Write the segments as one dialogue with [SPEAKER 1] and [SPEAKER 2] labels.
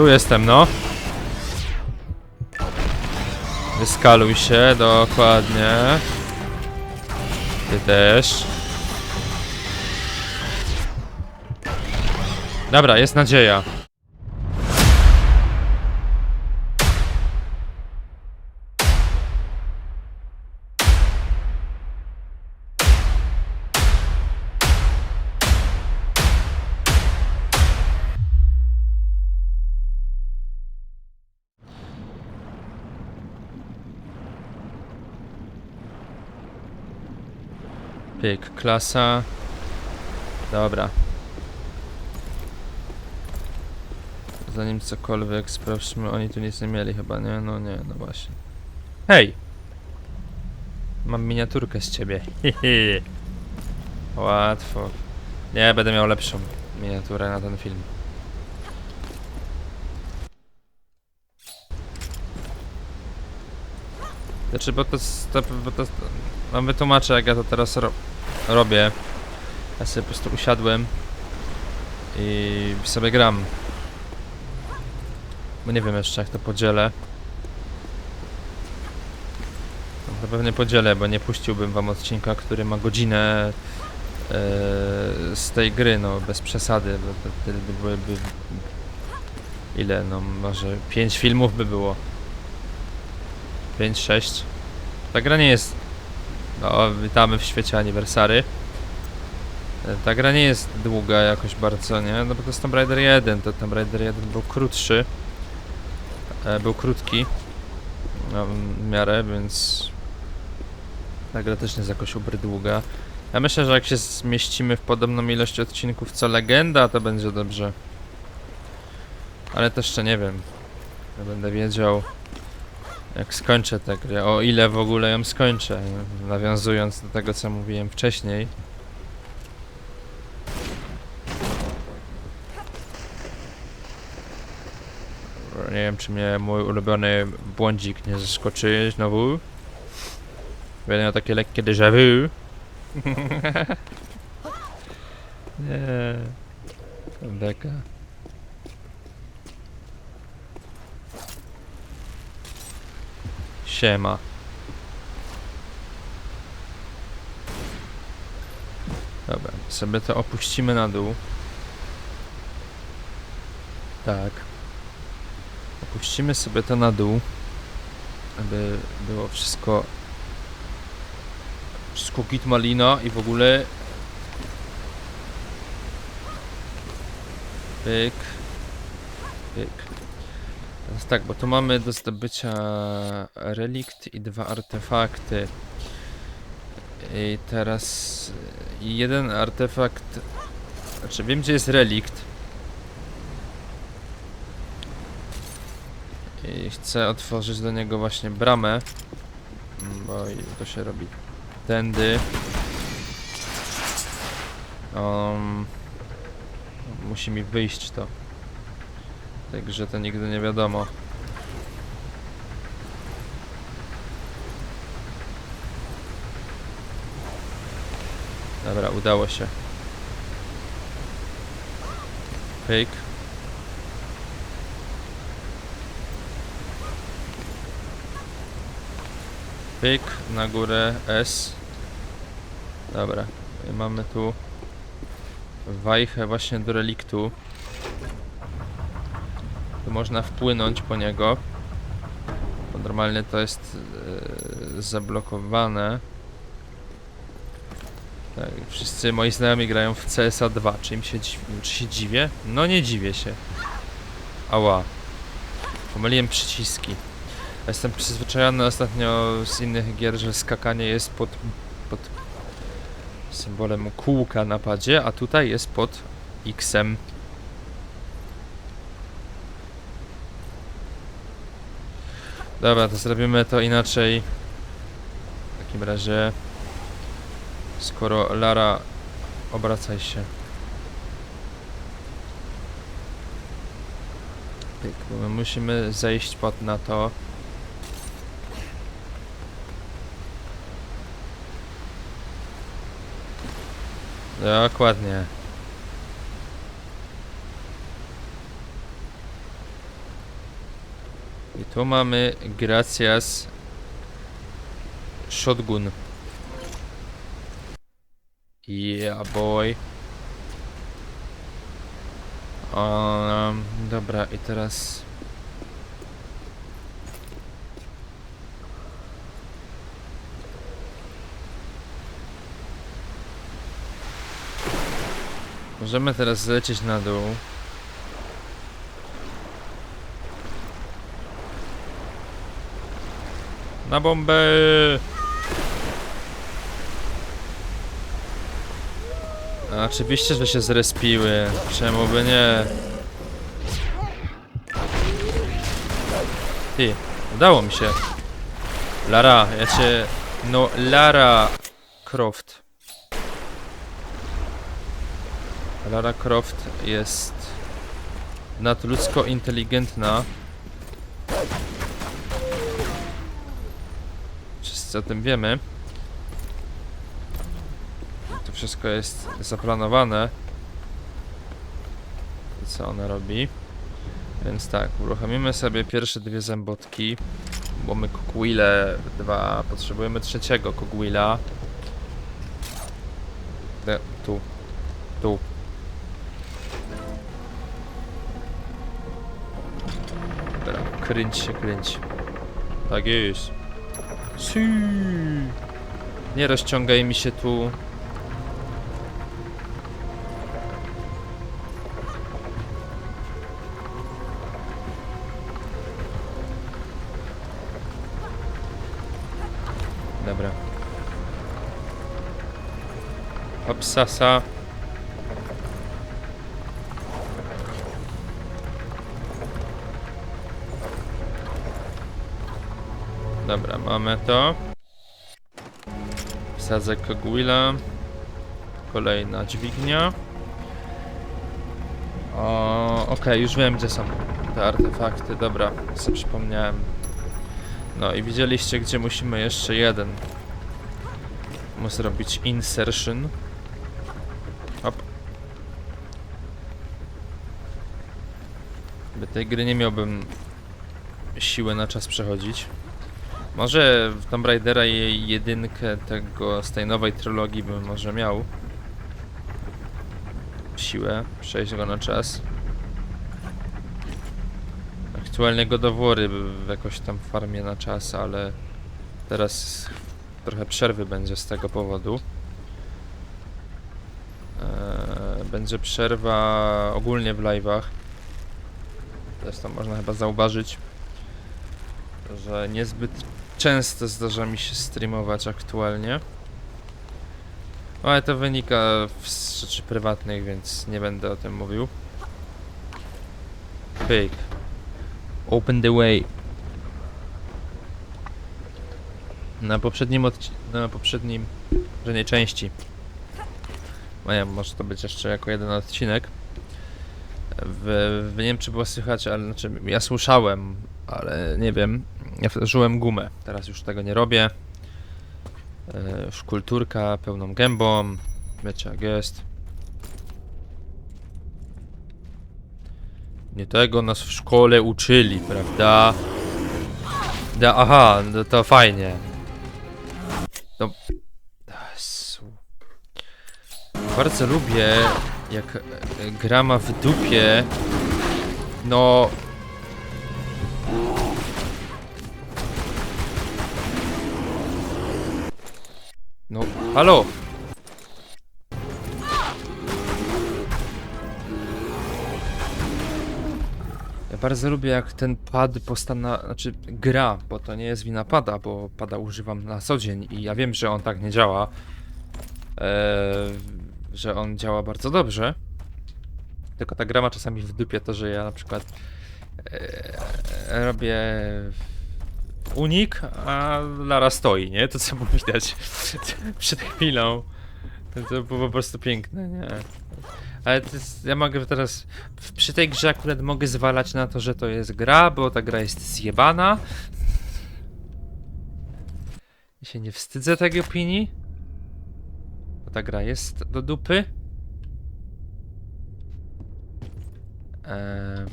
[SPEAKER 1] Tu jestem, no. Wyskaluj się, dokładnie. Ty też. Dobra, jest nadzieja. Klasa. Dobra. Zanim cokolwiek sprawdźmy, oni tu nic nie mieli chyba, nie? No nie, no właśnie. Hej! Mam miniaturkę z ciebie. Łatwo. Nie, będę miał lepszą miniaturę na ten film. Znaczy, bo to, to, bo to Wam wytłumaczę, jak ja to teraz ro robię. Ja sobie po prostu usiadłem i sobie gram. Bo nie wiem jeszcze, jak to podzielę. No, To pewnie podzielę, bo nie puściłbym wam odcinka, który ma godzinę e, z tej gry, no bez przesady, bo wtedy byłyby... Ile? No może 5 filmów by było. 5, 6. Ta gra nie jest no, witamy w świecie aniversary. E, Ta gra nie jest długa jakoś bardzo, nie? No bo to jest Tomb Raider 1, to Tomb Raider 1 był krótszy. E, był krótki. No, w miarę, więc... Ta gra też nie jest jakoś ubrdługa. Ja myślę, że jak się zmieścimy w podobną ilość odcinków co Legenda, to będzie dobrze. Ale też jeszcze nie wiem. Ja będę wiedział jak skończę tę grę, o ile w ogóle ją skończę, nawiązując do tego co mówiłem wcześniej. Nie wiem czy mnie mój ulubiony błądzik nie zaskoczy znowu. Będę miał takie lekkie déjà vu. nie. Beka. Siema. Dobra, sobie to opuścimy na dół. Tak. Opuścimy sobie to na dół, aby było wszystko wszystko git malina i w ogóle pyk pyk Teraz tak, bo tu mamy do zdobycia relikt i dwa artefakty. I teraz jeden artefakt. Znaczy wiem gdzie jest relikt. I chcę otworzyć do niego właśnie bramę. Bo to się robi tędy. Um, musi mi wyjść to. Także to nigdy nie wiadomo. Dobra, udało się. Fake. Pyk na górę S. Dobra, mamy tu wajchę właśnie do reliktu. Można wpłynąć po niego. Bo normalnie to jest e, zablokowane. Tak, wszyscy moi znajomi grają w CSA 2. Czy im się, czy się dziwię? No nie dziwię się. Ała. Pomyliłem przyciski. Jestem przyzwyczajony ostatnio z innych gier, że skakanie jest pod, pod symbolem kółka na padzie, a tutaj jest pod X-em. Dobra, to zrobimy to inaczej. W takim razie, skoro Lara, obracaj się. Bo my musimy zejść pod na to. Dokładnie. I tu mamy Gracias Shotgun. Yeah, boy. Um, dobra, i teraz... Możemy teraz zlecieć na dół. Na bombę! A, Oczywiście, że się zrespiły. Czemu by nie? Ty, udało mi się. Lara, ja cię... No, Lara Croft. Lara Croft jest nadludzko inteligentna. Wszyscy o tym wiemy. To wszystko jest zaplanowane. Co ona robi? Więc tak, uruchomimy sobie pierwsze dwie zębotki. Bo my Cogwheele dwa, potrzebujemy trzeciego. De, tu. Tu. Dobra, kręć się, kręć. Tak jest. Nie rozciągaj mi się tu. Dobra. Hopsasa. Mamy to. Wsadzę Kogwilla. Kolejna dźwignia. O, okej, już wiem gdzie są te artefakty. Dobra, sobie przypomniałem. No i widzieliście gdzie musimy jeszcze jeden. Muszę zrobić insertion. Hop. By tej gry nie miałbym siły na czas przechodzić. Może w Tomb Raidera jej jedynkę tego z tej nowej trylogii bym może miał siłę przejść go na czas. Aktualnie godowory w jakoś tam farmie na czas, ale teraz trochę przerwy będzie z tego powodu. Eee, będzie przerwa ogólnie w live'ach. Zresztą można chyba zauważyć, że niezbyt często zdarza mi się streamować aktualnie. Ale to wynika z rzeczy prywatnych, więc nie będę o tym mówił. Pyk. Open the way. Na poprzednim odci- na poprzednim, poprzedniej części. No nie może to być jeszcze jako jeden odcinek. W, w nie wiem czy było słychać, ale znaczy ja słyszałem, ale nie wiem. Ja żyłem gumę. Teraz już tego nie robię. E, już kulturka pełną gębą. Wiecie jak jest. Nie tego nas w szkole uczyli, prawda? Da, aha, no to fajnie. No. Bardzo lubię, jak e, gra ma w dupie. No. No, halo! Ja bardzo lubię jak ten pad postana... znaczy gra, bo to nie jest wina pada, bo pada używam na co dzień i ja wiem, że on tak nie działa. Eee, że on działa bardzo dobrze. Tylko ta gra ma czasami w dupie to, że ja na przykład eee, robię unik, a Lara stoi, nie? To co było widać przed chwilą. To, było po prostu piękne, nie? Ale jest, ja mogę teraz, przy tej grze akurat mogę zwalać na to, że to jest gra, bo ta gra jest zjebana. Ja się nie wstydzę tej opinii. Bo ta gra jest do dupy. Eee...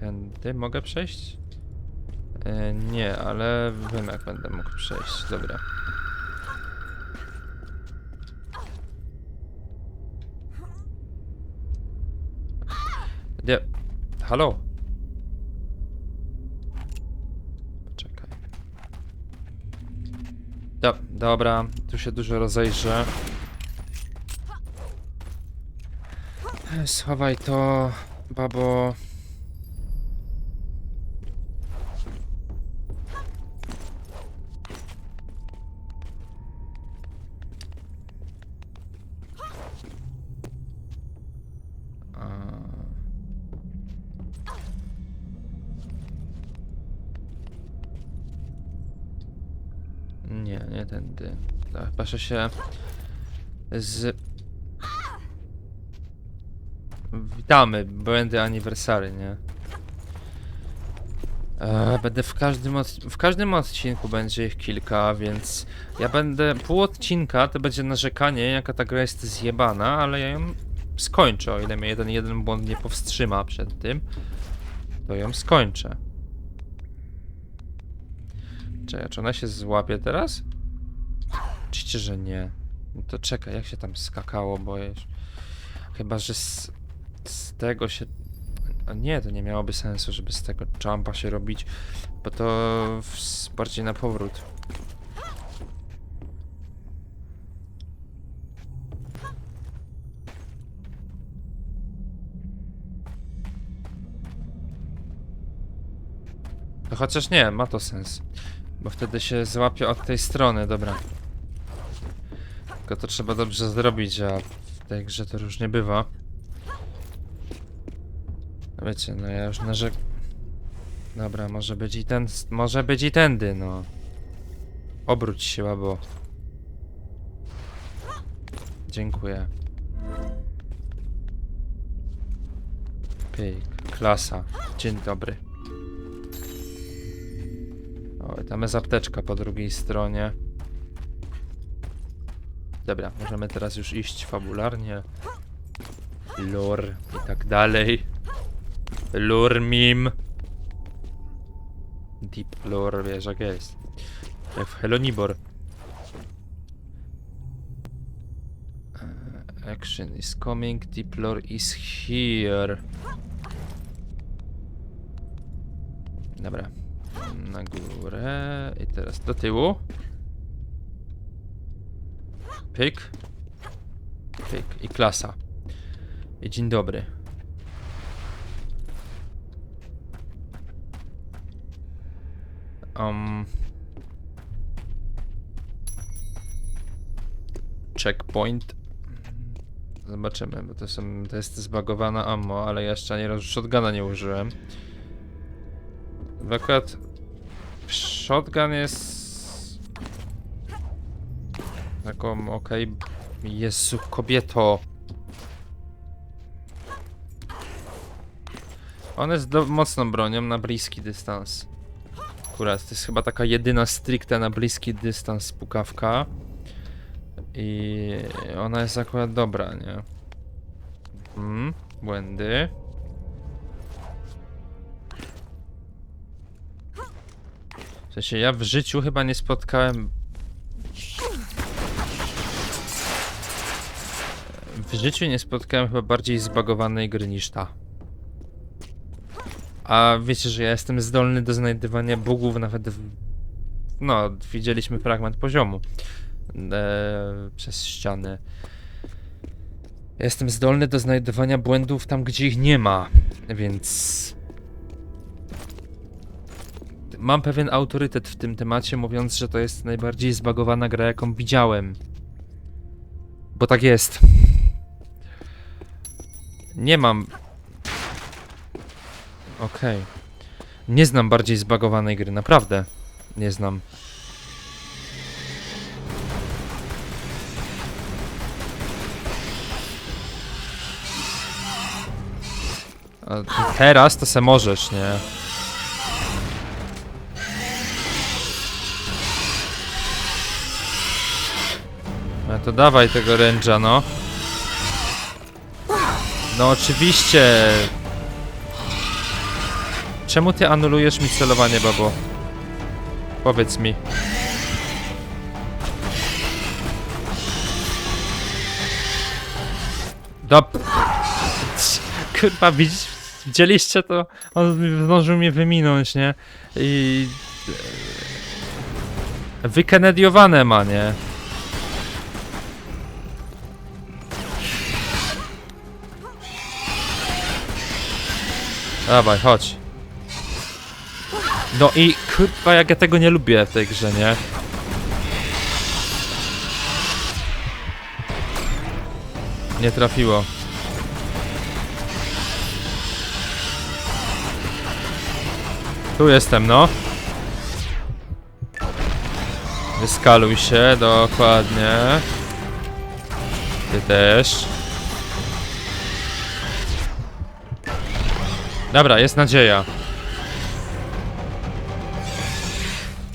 [SPEAKER 1] Tędy mogę przejść? E, nie, ale wiem jak będę mógł przejść. Dobra. Nie. Halo? Czekaj. Do, dobra, tu się dużo rozejrzę. Schowaj to, babo. A. Nie, nie tędy. To chyba, że się z... Witamy, błędy aniversary, nie? E, będę w każdym, w każdym odcinku będzie ich kilka, więc ja będę, pół odcinka to będzie narzekanie, jaka ta gra jest zjebana, ale ja ją skończę, o ile mnie jeden, jeden błąd nie powstrzyma przed tym, to ją skończę. Czekaj, czy ona się złapie teraz? Oczywiście, że nie. No to czekaj, jak się tam skakało, bo już... Chyba, że z, z tego się... A nie, to nie miałoby sensu, żeby z tego jumpa się robić, bo to w, bardziej na powrót. No chociaż nie, ma to sens. Bo wtedy się złapie od tej strony, dobra. Tylko to trzeba dobrze zrobić, a w tej grze to różnie bywa. No Wiecie, no ja już narzek... Dobra, może być i ten... Może być i tędy, no. Obróć się, łabo. Dziękuję. Pyk, klasa. Dzień dobry. O, tam jest apteczka po drugiej stronie. Dobra, możemy teraz już iść fabularnie. Lore i tak dalej. Lore meme. Deep lore, wiesz jak jest. Jak w Helonibor. E, Action is coming, deep lore is here. Dobra. Na górę i teraz do tyłu. Pyk. Pyk i klasa. I dzień dobry. Um. Checkpoint. Zobaczymy, bo to są, to jest zbagowana ammo, ale jeszcze ani razu shotguna nie użyłem. Akurat shotgun jest taką, okej, Jezu, kobieto. On jest do, mocną bronią na bliski dystans. Akurat, to jest chyba taka jedyna stricte na bliski dystans pukawka. I ona jest akurat dobra, nie? Hmm, błędy. W sensie ja w życiu chyba nie spotkałem. W życiu nie spotkałem chyba bardziej zbagowanej gry niż ta. A wiecie, że ja jestem zdolny do znajdywania bugów nawet w... No, widzieliśmy fragment poziomu e, przez ścianę. Jestem zdolny do znajdywania błędów tam, gdzie ich nie ma, więc mam pewien autorytet w tym temacie, mówiąc, że to jest najbardziej zbagowana gra, jaką widziałem. Bo tak jest. Nie mam. Okej. Nie znam bardziej zbagowanej gry, naprawdę. Nie znam. A teraz to se możesz, nie? No to dawaj tego ręcza, no. No oczywiście. Czemu ty anulujesz mi celowanie, babo? Powiedz mi. Dob... Kurwa, widz... widzieliście to? On zdążył mnie wyminąć, nie? I... Wykenediowane ma, nie? Dawaj, chodź. No i kurwa, jak ja tego nie lubię w tej grze, nie? Nie trafiło. Tu jestem, no. Wyskaluj się, dokładnie. Ty też. Dobra, jest nadzieja.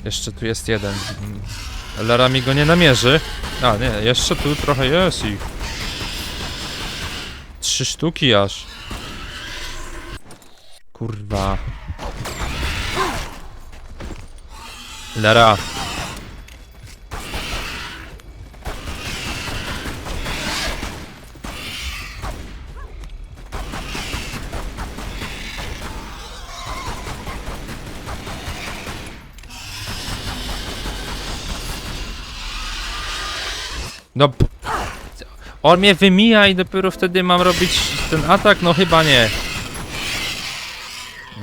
[SPEAKER 1] Jeszcze tu jest jeden. Lara mi go nie namierzy. A nie, jeszcze tu trochę jest ich. Trzy sztuki aż. Kurwa. Lara. No. On mnie wymija i dopiero wtedy mam robić ten atak? No chyba nie.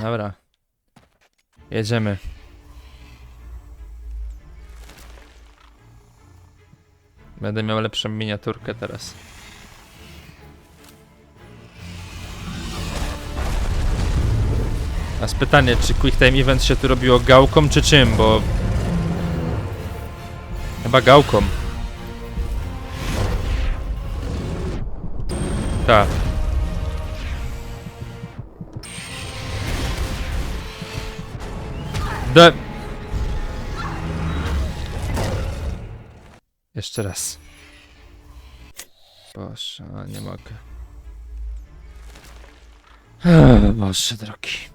[SPEAKER 1] Dobra. Jedziemy. Będę miał lepszą miniaturkę teraz. A z pytanie, czy Quick Time Event się tu robiło gałką, czy czym, bo... Chyba gałką. Tak. De... Jeszcze raz. Boże, a nie mogę. Boże drogi.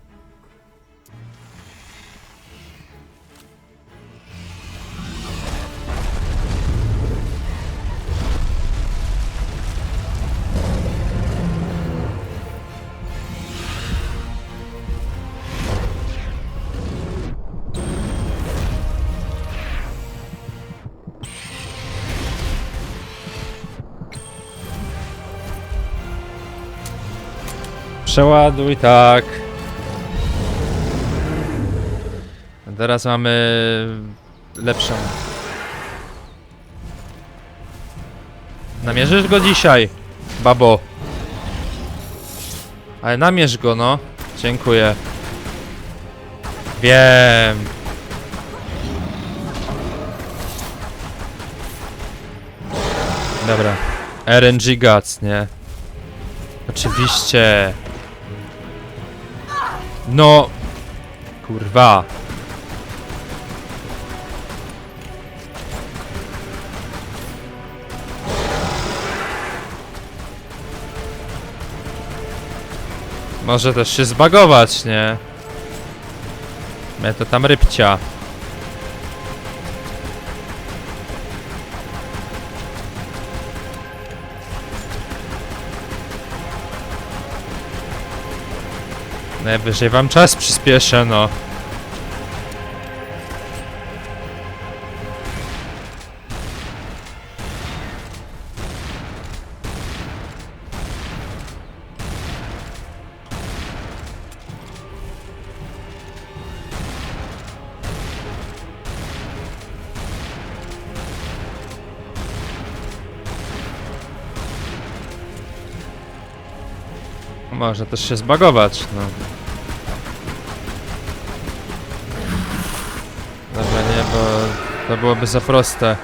[SPEAKER 1] Przeładuj, tak. Teraz mamy lepszą. Namierzysz go dzisiaj, babo. Ale namierz go, no. Dziękuję. Wiem. Dobra. RNG Guts, nie? Oczywiście. No. Kurwa. Może też się zbagować, nie? Mnie tam rybcia. Najwyżej wam czas przyspieszę, no. Może też się zbagować, no. Dobra, nie, bo to byłoby za proste.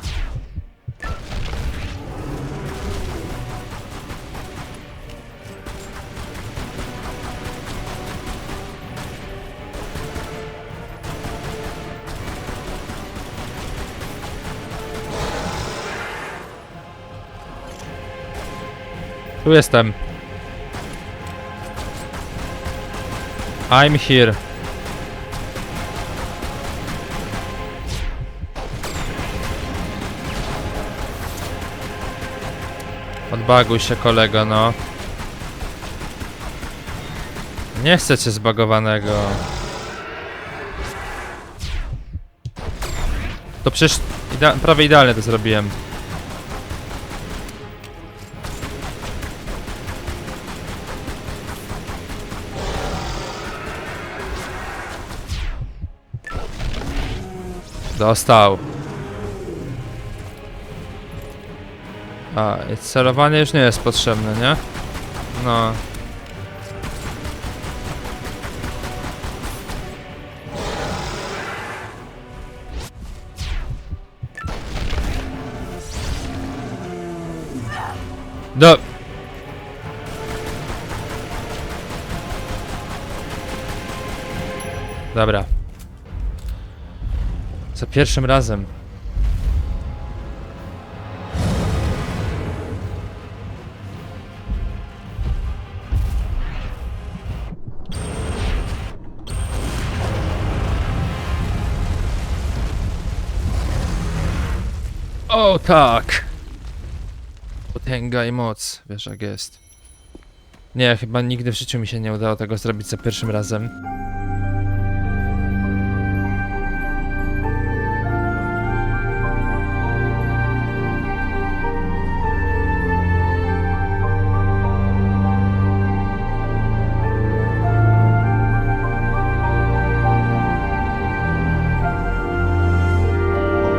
[SPEAKER 1] Tu jestem. I'm here. Odbaguj się kolego, no. Nie chcę cię zbagowanego. To przecież prawie idealnie to zrobiłem. Dostał. A, i celowanie już nie jest potrzebne, nie? No. Do... Dobra. Za pierwszym razem. O tak! Potęga i moc, wiesz jak jest. Nie, chyba nigdy w życiu mi się nie udało tego zrobić za pierwszym razem.